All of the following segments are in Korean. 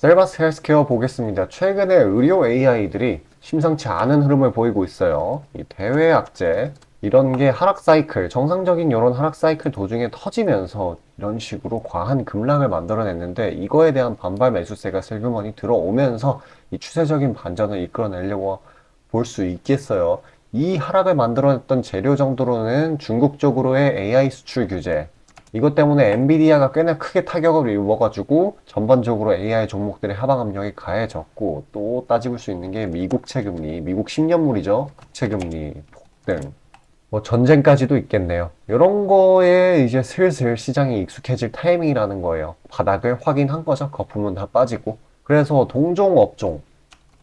셀바스 헬스케어 보겠습니다. 최근에 의료 AI들이 심상치 않은 흐름을 보이고 있어요. 이 대외 악재, 이런 게 하락 사이클, 정상적인 이런 하락 사이클 도중에 터지면서 이런 식으로 과한 급락을 만들어냈는데 이거에 대한 반발 매수세가 슬그머니 들어오면서 이 추세적인 반전을 이끌어내려고 볼 수 있겠어요. 이 하락을 만들어냈던 재료 정도로는 중국 쪽으로의 AI 수출 규제, 이것 때문에 엔비디아가 꽤나 크게 타격을 입어가지고 전반적으로 AI 종목들의 하방 압력이 가해졌고 또 따지볼 수 있는 게 미국 채 금리, 미국 10년물이죠. 채금리 폭등. 뭐 전쟁까지도 있겠네요. 이런 거에 이제 슬슬 시장이 익숙해질 타이밍이라는 거예요. 바닥을 확인한 거죠. 거품은 다 빠지고. 그래서 동종 업종,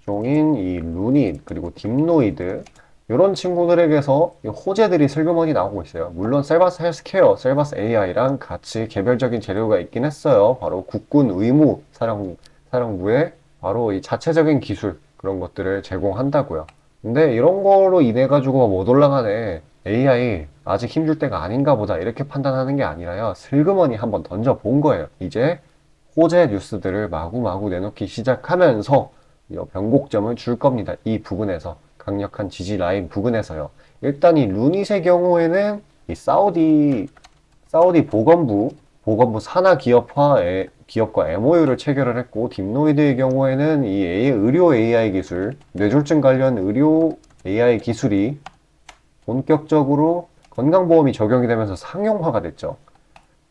종인 이 루닛 그리고 딥노이드 이런 친구들에게서 이 호재들이 슬그머니 나오고 있어요. 물론 셀바스 헬스케어, 셀바스 AI랑 같이 개별적인 재료가 있긴 했어요. 바로 국군 의무 사령, 사령부의 바로 이 자체적인 기술 그런 것들을 제공한다고요. 근데 이런 거로 인해 가지고 못 올라가네. AI 아직 힘줄 때가 아닌가 보다 이렇게 판단하는 게 아니라요. 슬그머니 한번 던져 본 거예요. 이제 호재 뉴스들을 마구마구 내놓기 시작하면서 이 변곡점을 줄 겁니다. 이 부분에서 강력한 지지 라인 부분에서요. 일단 이 루닛의 경우에는 이 사우디 사우디 보건부 보건부 산하 기업화 기업과 MOU를 체결을 했고 딥노이드의 경우에는 이 AI 의료 AI 기술 뇌졸중 관련 의료 AI 기술이 본격적으로 건강보험이 적용이 되면서 상용화가 됐죠.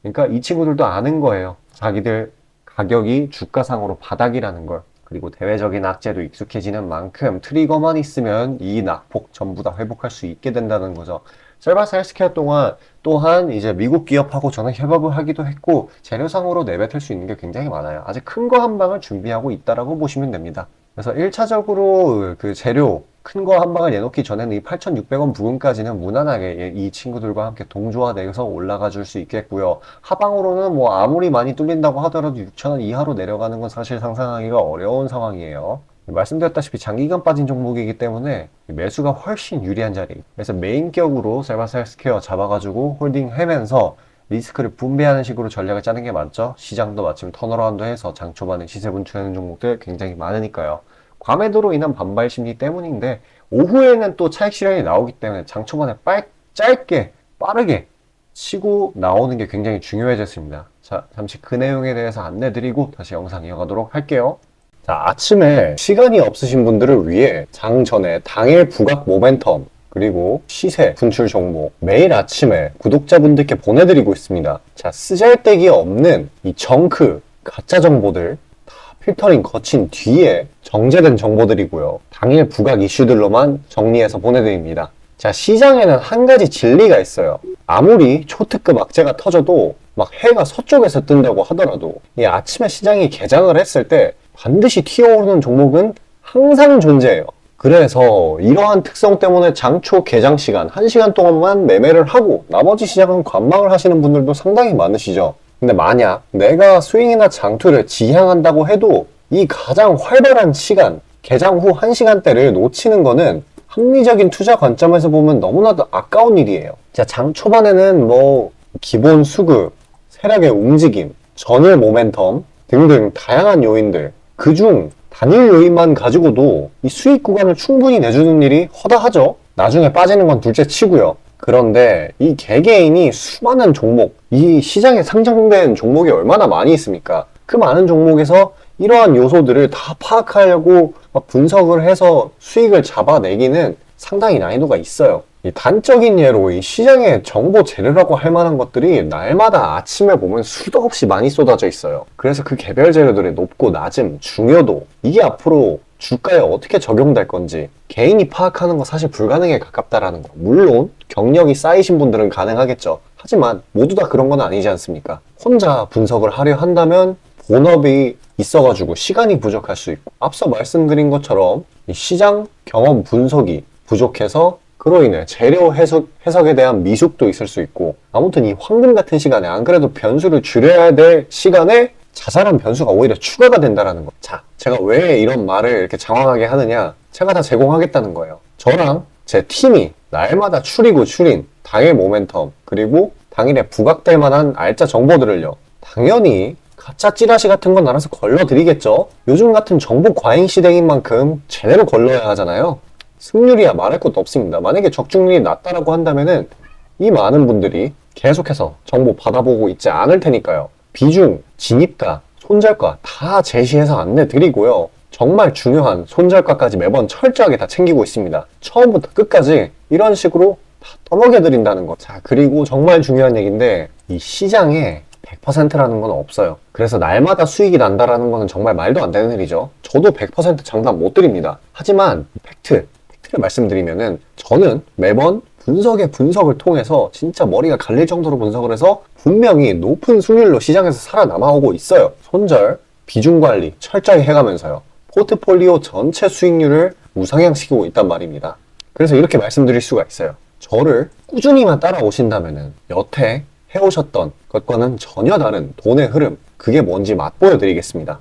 그러니까 이 친구들도 아는 거예요. 자기들 가격이 주가상으로 바닥이라는 걸. 그리고 대외적인 악재도 익숙해지는 만큼 트리거만 있으면 이 낙폭 전부 다 회복할 수 있게 된다는 거죠. 셀바스 헬스케어 동안 또한 이제 미국 기업하고 저는 협업을 하기도 했고 재료상으로 내뱉을 수 있는 게 굉장히 많아요. 아직 큰 거 한 방을 준비하고 있다라고 보시면 됩니다. 그래서 1차적으로 그 재료 큰 거 한 방을 내놓기 전에는 이 8,600원 부근까지는 무난하게 이 친구들과 함께 동조화돼서 올라가 줄 수 있겠고요. 하방으로는 뭐 아무리 많이 뚫린다고 하더라도 6,000원 이하로 내려가는 건 사실 상상하기가 어려운 상황이에요. 말씀드렸다시피 장기간 빠진 종목이기 때문에 매수가 훨씬 유리한 자리. 그래서 메인격으로 셀바스 헬스케어 잡아가지고 홀딩 하면서 리스크를 분배하는 식으로 전략을 짜는 게 맞죠. 시장도 마침 턴어라운드 해서 장 초반에 시세 분출하는 종목들 굉장히 많으니까요. 과매도로 인한 반발 심리 때문인데 오후에는 또 차익 실현이 나오기 때문에 장 초반에 빨, 짧게 빠르게 치고 나오는 게 굉장히 중요해졌습니다. 자, 잠시 그 내용에 대해서 안내 드리고 다시 영상 이어가도록 할게요. 자, 아침에 시간이 없으신 분들을 위해 장 전에 당일 부각 모멘텀 그리고 시세 분출 종목 매일 아침에 구독자분들께 보내드리고 있습니다. 자, 쓰잘데기 없는 이 정크 가짜 정보들 다 필터링 거친 뒤에 정제된 정보들이고요. 당일 부각 이슈들로만 정리해서 보내드립니다. 자, 시장에는 한 가지 진리가 있어요. 아무리 초특급 악재가 터져도 막 해가 서쪽에서 뜬다고 하더라도 이 아침에 시장이 개장을 했을 때 반드시 튀어오르는 종목은 항상 존재해요. 그래서 이러한 특성 때문에 장초 개장 시간 1시간 동안만 매매를 하고 나머지 시장은 관망을 하시는 분들도 상당히 많으시죠. 근데 만약 내가 스윙이나 장투를 지향한다고 해도 이 가장 활발한 시간, 개장 후 1시간대를 놓치는 거는 합리적인 투자 관점에서 보면 너무나도 아까운 일이에요. 자, 장 초반에는 뭐 기본 수급, 세력의 움직임, 전일 모멘텀 등등 다양한 요인들 그중 단일 요인만 가지고도 이 수익 구간을 충분히 내주는 일이 허다하죠. 나중에 빠지는 건 둘째 치고요. 그런데 이 개개인이 수많은 종목, 이 시장에 상장된 종목이 얼마나 많이 있습니까? 그 많은 종목에서 이러한 요소들을 다 파악하려고 막 분석을 해서 수익을 잡아내기는 상당히 난이도가 있어요. 이 단적인 예로 이 시장에 정보 재료라고 할 만한 것들이 날마다 아침에 보면 수도 없이 많이 쏟아져 있어요. 그래서 그 개별 재료들의 높고 낮음, 중요도 이게 앞으로 주가에 어떻게 적용될 건지 개인이 파악하는 거 사실 불가능에 가깝다라는 거. 물론 경력이 쌓이신 분들은 가능하겠죠. 하지만 모두 다 그런 건 아니지 않습니까? 혼자 분석을 하려 한다면 본업이 있어가지고 시간이 부족할 수 있고 앞서 말씀드린 것처럼 이 시장 경험 분석이 부족해서 그로 인해 재료 해석, 해석에 대한 미숙도 있을 수 있고 아무튼 이 황금 같은 시간에 안 그래도 변수를 줄여야 될 시간에 자잘한 변수가 오히려 추가가 된다라는 거. 자, 제가 왜 이런 말을 이렇게 장황하게 하느냐? 제가 다 제공하겠다는 거예요. 저랑 제 팀이 날마다 추리고 추린 당일 모멘텀 그리고 당일에 부각될 만한 알짜 정보들을요. 당연히 가짜 찌라시 같은 건 알아서 걸러드리겠죠. 요즘 같은 정보 과잉 시대인 만큼 제대로 걸러야 하잖아요. 승률이야 말할 것도 없습니다. 만약에 적중률이 낮다라고 한다면은 이 많은 분들이 계속해서 정보 받아보고 있지 않을 테니까요. 비중, 진입가, 손절가 다 제시해서 안내 드리고요. 정말 중요한 손절가까지 매번 철저하게 다 챙기고 있습니다. 처음부터 끝까지 이런 식으로 다 떠먹여 드린다는 거. 자, 그리고 정말 중요한 얘기인데 이 시장에 100%라는 건 없어요. 그래서 날마다 수익이 난다라는 거는 정말 말도 안 되는 일이죠. 저도 100% 장담 못 드립니다. 하지만 팩트, 팩트를 말씀드리면은 저는 매번 분석의 분석을 통해서 진짜 머리가 갈릴 정도로 분석을 해서 분명히 높은 수익률로 시장에서 살아남아오고 있어요. 손절, 비중 관리 철저히 해가면서요. 포트폴리오 전체 수익률을 우상향시키고 있단 말입니다. 그래서 이렇게 말씀드릴 수가 있어요. 저를 꾸준히만 따라오신다면은 여태 해오셨던 것과는 전혀 다른 돈의 흐름, 그게 뭔지 맛보여 드리겠습니다.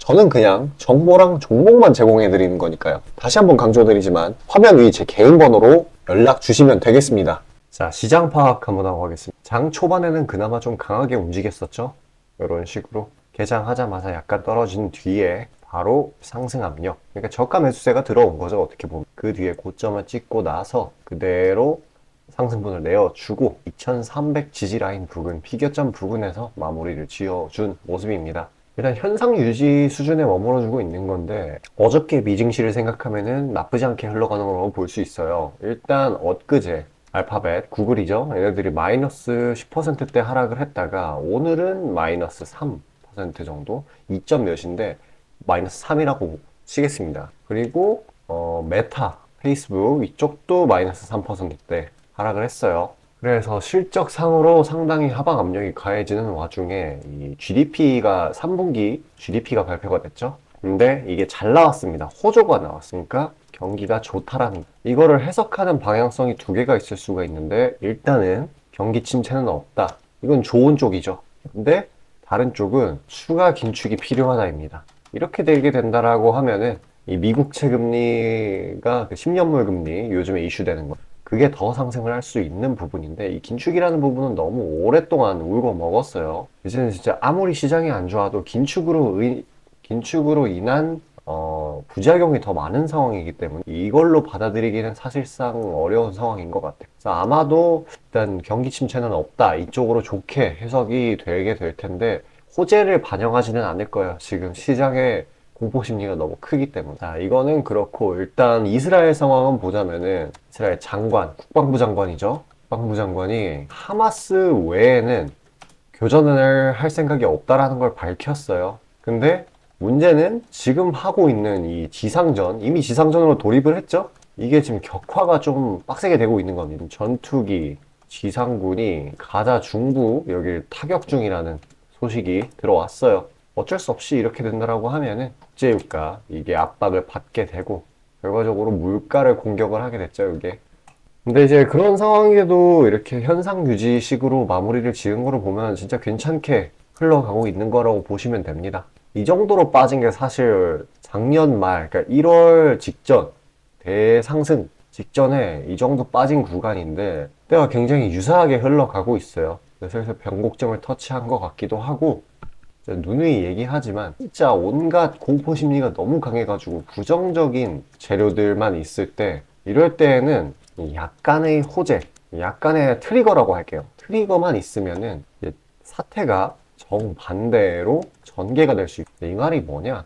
저는 그냥 정보랑 종목만 제공해 드리는 거니까요. 다시 한번 강조드리지만 화면 위 제 개인 번호로 연락 주시면 되겠습니다. 자, 시장 파악 한번 하고 가겠습니다. 장 초반에는 그나마 좀 강하게 움직였었죠. 이런 식으로 개장하자마자 약간 떨어진 뒤에 바로 상승 압력. 그러니까 저가 매수세가 들어온 거죠. 어떻게 보면 그 뒤에 고점을 찍고 나서 그대로 상승분을 내어주고 2300 지지 라인 부근, 피겨점 부근에서 마무리를 지어준 모습입니다. 일단 현상 유지 수준에 머물러주고 있는 건데 어저께 미증시를 생각하면은 나쁘지 않게 흘러가는 걸로 볼 수 있어요. 일단 엊그제 알파벳, 구글이죠. 얘네들이 마이너스 10%대 하락을 했다가 오늘은 마이너스 3% 정도, 2점 몇인데 마이너스 3이라고 치겠습니다. 그리고 어, 메타, 페이스북 이쪽도 마이너스 3%대 하락을 했어요. 그래서 실적상으로 상당히 하방 압력이 가해지는 와중에 이 GDP가 3분기 GDP가 발표가 됐죠. 근데 이게 잘 나왔습니다. 호조가 나왔으니까 경기가 좋다라는 이거를 해석하는 방향성이 두 개가 있을 수가 있는데 일단은 경기 침체는 없다. 이건 좋은 쪽이죠. 근데 다른 쪽은 추가 긴축이 필요하다입니다. 이렇게 되게 된다라고 하면은 이 미국채 금리가 그 10년물 금리 요즘에 이슈되는 거 그게 더 상승을 할 수 있는 부분인데 이 긴축이라는 부분은 너무 오랫동안 울고 먹었어요. 이제는 진짜 아무리 시장이 안 좋아도 긴축으로 의- 긴축으로 인한 어, 부작용이 더 많은 상황이기 때문에 이걸로 받아들이기는 사실상 어려운 상황인 것 같아요. 그래서 아마도 일단 경기 침체는 없다 이쪽으로 좋게 해석이 되게 될 텐데 호재를 반영하지는 않을 거예요. 지금 시장의 공포 심리가 너무 크기 때문에. 자, 이거는 그렇고, 일단 이스라엘 상황은 보자면은, 이스라엘 장관, 국방부 장관이죠. 국방부 장관이 하마스 외에는 교전을 할 생각이 없다라는 걸 밝혔어요. 근데 문제는 지금 하고 있는 이 지상전, 이미 지상전으로 돌입을 했죠? 이게 지금 격화가 좀 빡세게 되고 있는 겁니다. 전투기, 지상군이 가자 중부 여기를 타격 중이라는 소식이 들어왔어요. 어쩔 수 없이 이렇게 된다라고 하면은 국제유가 이게 압박을 받게 되고 결과적으로 물가를 공격을 하게 됐죠, 이게. 근데 이제 그런 상황에도 이렇게 현상 유지식으로 마무리를 지은 거를 보면 진짜 괜찮게 흘러가고 있는 거라고 보시면 됩니다. 이 정도로 빠진 게 사실 작년 말, 그러니까 1월 직전, 대상승 직전에 이 정도 빠진 구간인데 때가 굉장히 유사하게 흘러가고 있어요. 그래서 슬슬 변곡점을 터치한 것 같기도 하고 누누이 얘기하지만 진짜 온갖 공포 심리가 너무 강해가지고 부정적인 재료들만 있을 때 이럴 때에는 이 약간의 호재, 약간의 트리거라고 할게요. 트리거만 있으면은 사태가 정반대로 전개가 될 수 있다. 이 말이 뭐냐?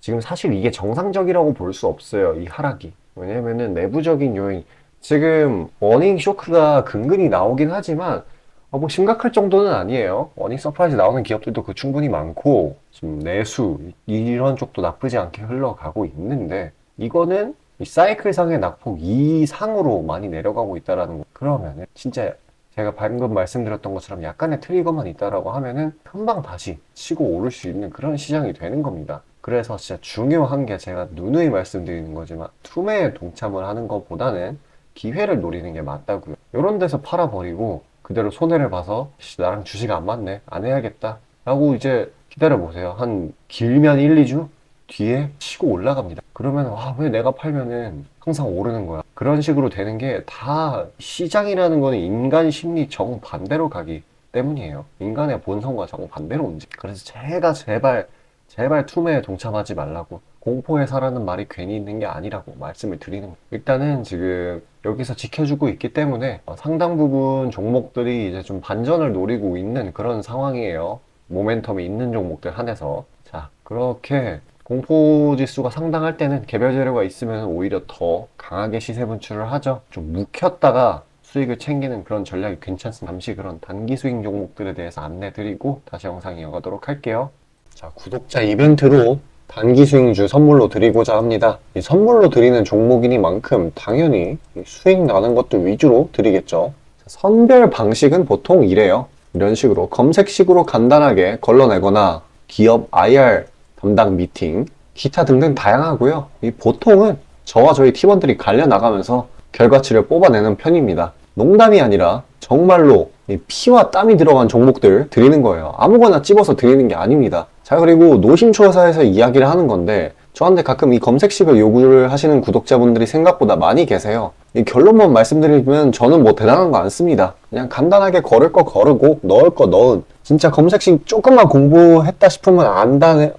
지금 사실 이게 정상적이라고 볼 수 없어요. 이 하락이. 왜냐면은 내부적인 요인. 지금 워닝 쇼크가 근근히 나오긴 하지만 어, 뭐 심각할 정도는 아니에요. 워닝 서프라이즈 나오는 기업들도 그 충분히 많고 지금 내수 이런 쪽도 나쁘지 않게 흘러가고 있는데 이거는 이 사이클상의 낙폭 이상으로 많이 내려가고 있다라는 거. 그러면은 진짜 제가 방금 말씀드렸던 것처럼 약간의 트리거만 있다라고 하면은 금방 다시 치고 오를 수 있는 그런 시장이 되는 겁니다. 그래서 진짜 중요한 게 제가 누누이 말씀드리는 거지만 투매에 동참을 하는 것보다는 기회를 노리는 게 맞다고요. 이런 데서 팔아버리고 그대로 손해를 봐서 씨, 나랑 주식 안 맞네 안 해야겠다 라고 이제 기다려 보세요. 한 길면 1, 2주 뒤에 치고 올라갑니다. 그러면 와, 왜 내가 팔면은 항상 오르는 거야. 그런 식으로 되는 게 다 시장이라는 거는 인간 심리 정반대로 가기 때문이에요. 인간의 본성과 정반대로 움직. 그래서 제가 제발 제발 투매에 동참하지 말라고 공포에 사라는 말이 괜히 있는 게 아니라고 말씀을 드리는 거예요. 일단은 지금 여기서 지켜주고 있기 때문에 어, 상당 부분 종목들이 이제 좀 반전을 노리고 있는 그런 상황이에요. 모멘텀이 있는 종목들 한해서. 자, 그렇게 공포 지수가 상당할 때는 개별 재료가 있으면 오히려 더 강하게 시세 분출을 하죠. 좀 묵혔다가 수익을 챙기는 그런 전략이 괜찮습니다. 잠시 그런 단기 수익 종목들에 대해서 안내 드리고 다시 영상 이어가도록 할게요. 자, 구독자 이벤트로 단기 수익주 선물로 드리고자 합니다. 이 선물로 드리는 종목이니만큼 당연히 이 수익 나는 것들 위주로 드리겠죠. 자, 선별 방식은 보통 이래요. 이런 식으로 검색식으로 간단하게 걸러내거나 기업 IR 담당 미팅, 기타 등등 다양하고요. 이 보통은 저와 저희 팀원들이 갈려 나가면서 결과치를 뽑아내는 편입니다. 농담이 아니라 정말로 이 피와 땀이 들어간 종목들 드리는 거예요. 아무거나 찝어서 드리는 게 아닙니다. 자, 그리고 노심초사에서 이야기를 하는 건데, 저한테 가끔 이 검색식을 요구를 하시는 구독자분들이 생각보다 많이 계세요. 이 결론만 말씀드리면 저는 뭐 대단한 거 안 씁니다. 그냥 간단하게 걸을 거 거르고 넣을 거 넣은. 진짜 검색식 조금만 공부했다 싶으면 안다면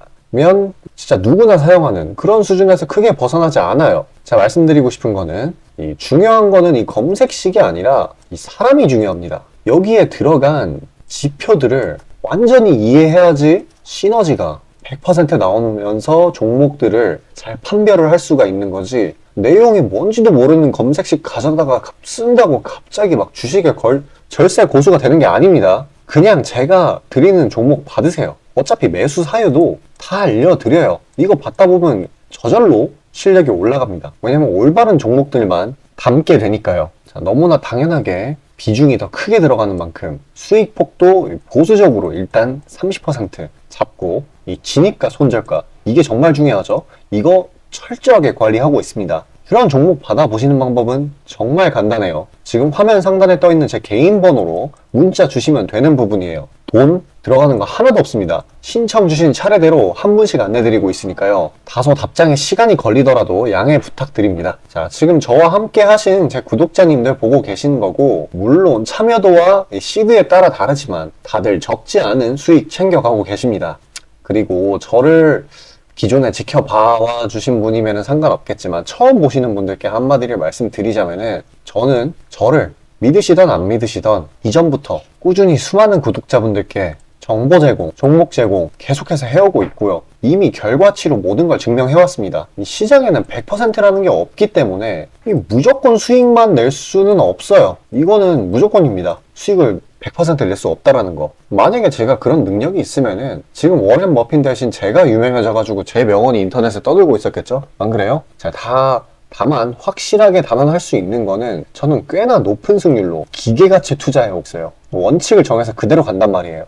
진짜 누구나 사용하는 그런 수준에서 크게 벗어나지 않아요. 제가 말씀드리고 싶은 거는 이 중요한 거는 이 검색식이 아니라 이 사람이 중요합니다. 여기에 들어간 지표들을 완전히 이해해야지 시너지가 100% 나오면서 종목들을 잘 판별을 할 수가 있는 거지 내용이 뭔지도 모르는 검색식 가져다가 갑- 쓴다고 갑자기 막 주식에 걸 절세 고수가 되는 게 아닙니다. 그냥 제가 드리는 종목 받으세요. 어차피 매수 사유도 다 알려드려요. 이거 받다 보면 저절로 실력이 올라갑니다. 왜냐면 올바른 종목들만 담게 되니까요. 자, 너무나 당연하게 비중이 더 크게 들어가는 만큼 수익 폭도 보수적으로 일단 30% 잡고 이 진입가 손절가 이게 정말 중요하죠. 이거 철저하게 관리하고 있습니다. 그런 종목 받아보시는 방법은 정말 간단해요. 지금 화면 상단에 떠 있는 제 개인 번호로 문자 주시면 되는 부분이에요. 돈 들어가는 거 하나도 없습니다. 신청 주신 차례대로 한 분씩 안내드리고 있으니까요. 다소 답장에 시간이 걸리더라도 양해 부탁드립니다. 자, 지금 저와 함께 하신 제 구독자님들 보고 계시는 거고, 물론 참여도와 이 시드에 따라 다르지만 다들 적지 않은 수익 챙겨가고 계십니다. 그리고 저를 기존에 지켜봐 주신 분이면 상관없겠지만 처음 보시는 분들께 한마디를 말씀드리자면은 저는 저를 믿으시던 안 믿으시던 이전부터 꾸준히 수많은 구독자분들께 정보 제공, 종목 제공 계속해서 해오고 있고요. 이미 결과치로 모든 걸 증명해왔습니다. 이 시장에는 100%라는 게 없기 때문에 이 무조건 수익만 낼 수는 없어요. 이거는 무조건입니다. 수익을 100%낼 수 없다라는 거. 만약에 제가 그런 능력이 있으면은 지금 워렌 머핀 대신 제가 유명해져가지고 제 명언이 인터넷에 떠들고 있었겠죠? 안 그래요? 자, 다 다만 확실하게 단언할 수 있는 거는 저는 꽤나 높은 승률로 기계가치 투자해 왔어요. 원칙을 정해서 그대로 간단 말이에요.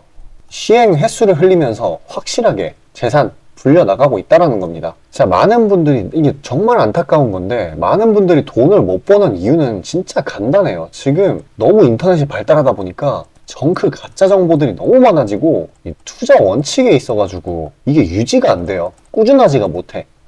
시행 횟수를 흘리면서 확실하게 재산 불려 나가고 있다라는 겁니다. 자, 많은 분들이, 이게 정말 안타까운 건데, 많은 분들이 돈을 못 버는 이유는 진짜 간단해요. 지금 너무 인터넷이 발달하다 보니까 정크 가짜 정보들이 너무 많아지고, 이 투자 원칙에 있어가지고, 이게 유지가 안 돼요. 꾸준하지가 못해.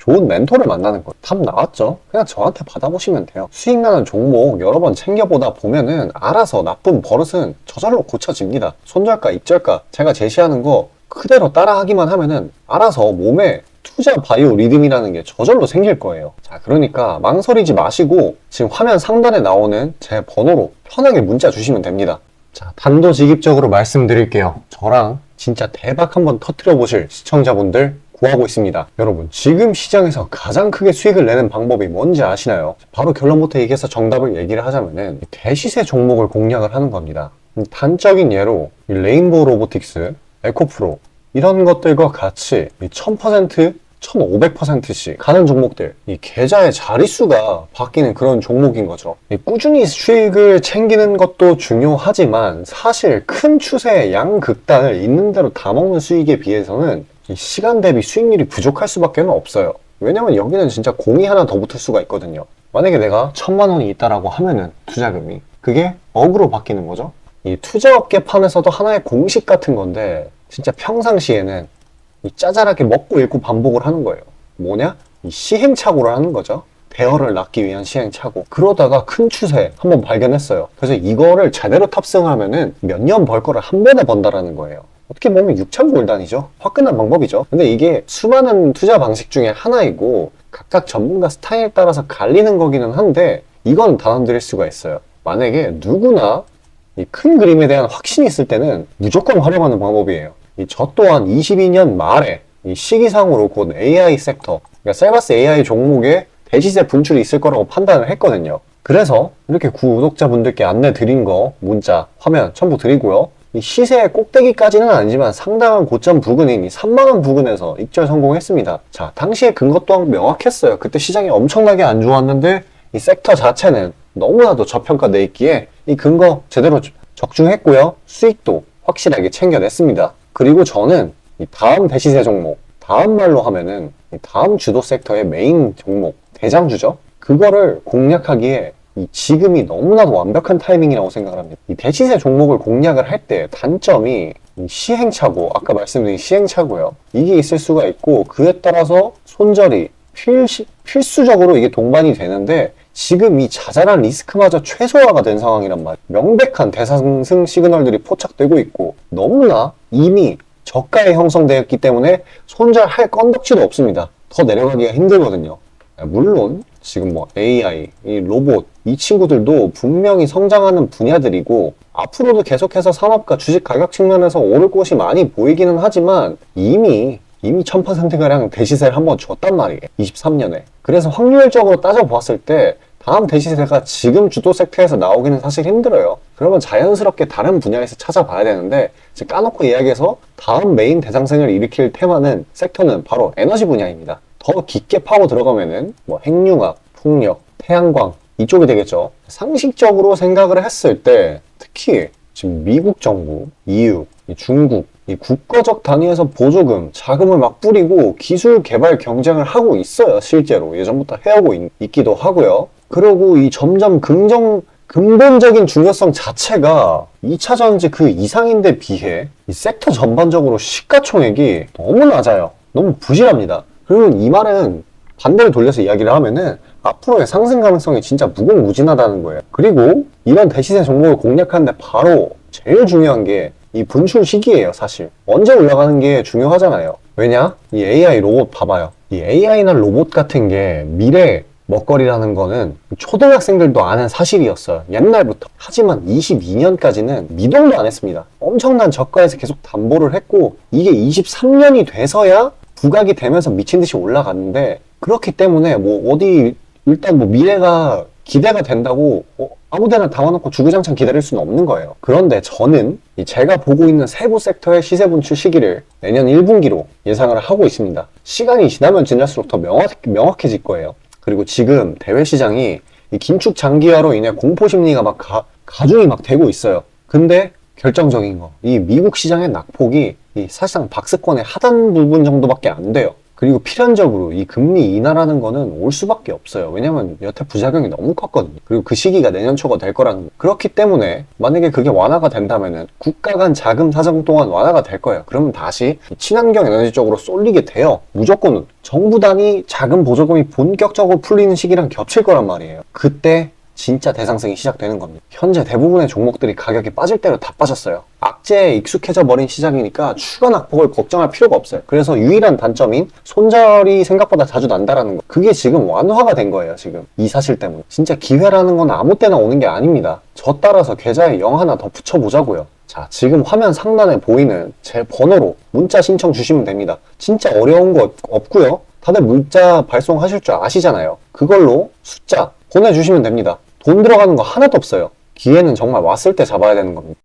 좋은 멘토를 만나는 거예요. 답 나왔죠? 그냥 저한테 받아보시면 돼요. 수익 나는 종목 여러 번 챙겨보다 보면은 알아서 나쁜 버릇은 저절로 고쳐집니다. 손절가, 입절가 제가 제시하는 거 그대로 따라하기만 하면은 알아서 몸에 투자 바이오 리듬이라는 게 저절로 생길 거예요. 자, 그러니까 망설이지 마시고 지금 화면 상단에 나오는 제 번호로 편하게 문자 주시면 됩니다. 자, 단도직입적으로 말씀드릴게요. 저랑 진짜 대박 한번 터뜨려 보실 시청자분들 구하고 있습니다. 여러분, 지금 시장에서 가장 크게 수익을 내는 방법이 뭔지 아시나요? 바로 결론부터 얘기해서 정답을 얘기를 하자면은 대시세 종목을 공략을 하는 겁니다. 단적인 예로 이 레인보우 로보틱스, 에코프로 이런 것들과 같이 이 1000%, 1500%씩 가는 종목들, 이 계좌의 자릿수가 바뀌는 그런 종목인 거죠. 이 꾸준히 수익을 챙기는 것도 중요하지만 사실 큰 추세의 양극단을 있는 대로 다 먹는 수익에 비해서는 이 시간 대비 수익률이 부족할 수밖에 없어요. 왜냐면 여기는 진짜 공이 하나 더 붙을 수가 있거든요. 만약에 내가 천만 원이 있다라고 하면은 투자금이 그게 억으로 바뀌는 거죠. 이 투자업계 판에서도 하나의 공식 같은 건데 진짜 평상시에는 이 짜잘하게 먹고 읽고 반복을 하는 거예요. 뭐냐? 이 시행착오를 하는 거죠. 대어를 낳기 위한 시행착오. 그러다가 큰 추세 한번 발견했어요. 그래서 이거를 제대로 탑승하면은 몇 년 벌 거를 한 번에 번다라는 거예요. 어떻게 보면 6천 골단이죠. 화끈한 방법이죠. 근데 이게 수많은 투자 방식 중에 하나이고 각각 전문가 스타일에 따라서 갈리는 거기는 한데 이건 단언드릴 수가 있어요. 만약에 누구나 이 큰 그림에 대한 확신이 있을 때는 무조건 활용하는 방법이에요. 이 저 또한 22년 말에 이 시기상으로 곧 AI 섹터, 그러니까 셀바스 AI 종목에 대시세 분출이 있을 거라고 판단을 했거든요. 그래서 이렇게 구독자분들께 안내 드린 거 문자, 화면 첨부 드리고요. 이 시세의 꼭대기까지는 아니지만 상당한 고점 부근인 이 3만원 부근에서 익절 성공했습니다. 자, 당시에 근거 또한 명확했어요. 그때 시장이 엄청나게 안 좋았는데 이 섹터 자체는 너무나도 저평가돼 있기에 이 근거 제대로 적중했고요. 수익도 확실하게 챙겨냈습니다. 그리고 저는 이 다음 대시세 종목, 다음 말로 하면은 이 다음 주도 섹터의 메인 종목, 대장주죠. 그거를 공략하기에 이 지금이 너무나도 완벽한 타이밍이라고 생각을 합니다. 이 대시세 종목을 공략을 할 때 단점이 이 시행착오, 아까 말씀드린 시행착오요. 이게 있을 수가 있고 그에 따라서 손절이 필시, 필수적으로 이게 동반이 되는데 지금 이 자잘한 리스크마저 최소화가 된 상황이란 말이에요. 명백한 대상승 시그널들이 포착되고 있고 너무나 이미 저가에 형성되었기 때문에 손절할 건덕지도 없습니다. 더 내려가기가 힘들거든요. 물론 지금 뭐 AI, 이 로봇 이 친구들도 분명히 성장하는 분야들이고 앞으로도 계속해서 산업과 주식 가격 측면에서 오를 곳이 많이 보이기는 하지만 이미 이미 1000%가량 대시세를 한번 줬단 말이에요. 23년에. 그래서 확률적으로 따져보았을 때 다음 대시세가 지금 주도 섹터에서 나오기는 사실 힘들어요. 그러면 자연스럽게 다른 분야에서 찾아봐야 되는데 까놓고 이야기해서 다음 메인 대상생을 일으킬 테마는 섹터는 바로 에너지 분야입니다. 더 깊게 파고 들어가면은 뭐 핵융합, 풍력, 태양광 이쪽이 되겠죠. 상식적으로 생각을 했을 때 특히 지금 미국 정부, EU, 중국 이 국가적 단위에서 보조금, 자금을 막 뿌리고 기술 개발 경쟁을 하고 있어요. 실제로 예전부터 해오고 있, 기도 하고요. 그리고 이 점점 긍정 근본적인 중요성 자체가 2차 전지 그 이상인데 비해 이 섹터 전반적으로 시가총액이 너무 낮아요. 너무 부실합니다. 그러면 이 말은 반대로 돌려서 이야기를 하면은 앞으로의 상승 가능성이 진짜 무궁무진하다는 거예요. 그리고 이런 대시세 종목을 공략하는데 바로 제일 중요한 게 이 분출 시기예요, 사실. 언제 올라가는 게 중요하잖아요. 왜냐? 이 AI 로봇 봐봐요. 이 AI나 로봇 같은 게 미래 먹거리라는 거는 초등학생들도 아는 사실이었어요. 옛날부터. 하지만 22년까지는 미동도 안 했습니다. 엄청난 저가에서 계속 담보를 했고 이게 23년이 돼서야 부각이 되면서 미친 듯이 올라갔는데 그렇기 때문에 뭐 어디 일단 뭐 미래가 기대가 된다고 어, 아무데나 담아놓고 주구장창 기다릴 수는 없는 거예요. 그런데 저는 제가 보고 있는 세부 섹터의 시세 분출 시기를 내년 1분기로 예상을 하고 있습니다. 시간이 지나면 지날수록 더 명확, 명확해질 거예요. 그리고 지금 대외 시장이 이 긴축 장기화로 인해 공포 심리가 막 가, 가중이 막 되고 있어요. 근데 결정적인 거, 이 미국 시장의 낙폭이 이 사실상 박스권의 하단 부분 정도밖에 안 돼요. 그리고 필연적으로 이 금리 인하라는 거는 올 수밖에 없어요. 왜냐면 여태 부작용이 너무 컸거든요. 그리고 그 시기가 내년 초가 될 거라는 거. 그렇기 때문에 만약에 그게 완화가 된다면은 국가 간 자금 사정 동안 완화가 될 거예요. 그러면 다시 친환경 에너지 쪽으로 쏠리게 돼요. 무조건 정부 단위 자금 보조금이 본격적으로 풀리는 시기랑 겹칠 거란 말이에요. 그때 진짜 대상승이 시작되는 겁니다. 현재 대부분의 종목들이 가격이 빠질 대로 다 빠졌어요. 악재에 익숙해져 버린 시장이니까 추가 낙폭을 걱정할 필요가 없어요. 그래서 유일한 단점인 손절이 생각보다 자주 난다라는 거. 그게 지금 완화가 된 거예요, 지금. 이 사실 때문에. 진짜 기회라는 건 아무 때나 오는 게 아닙니다. 저 따라서 계좌에 0 하나 더 붙여보자고요. 자, 지금 화면 상단에 보이는 제 번호로 문자 신청 주시면 됩니다. 진짜 어려운 거 없고요. 다들 문자 발송하실 줄 아시잖아요. 그걸로 숫자 보내주시면 됩니다. 돈 들어가는 거 하나도 없어요. 기회는 정말 왔을 때 잡아야 되는 겁니다.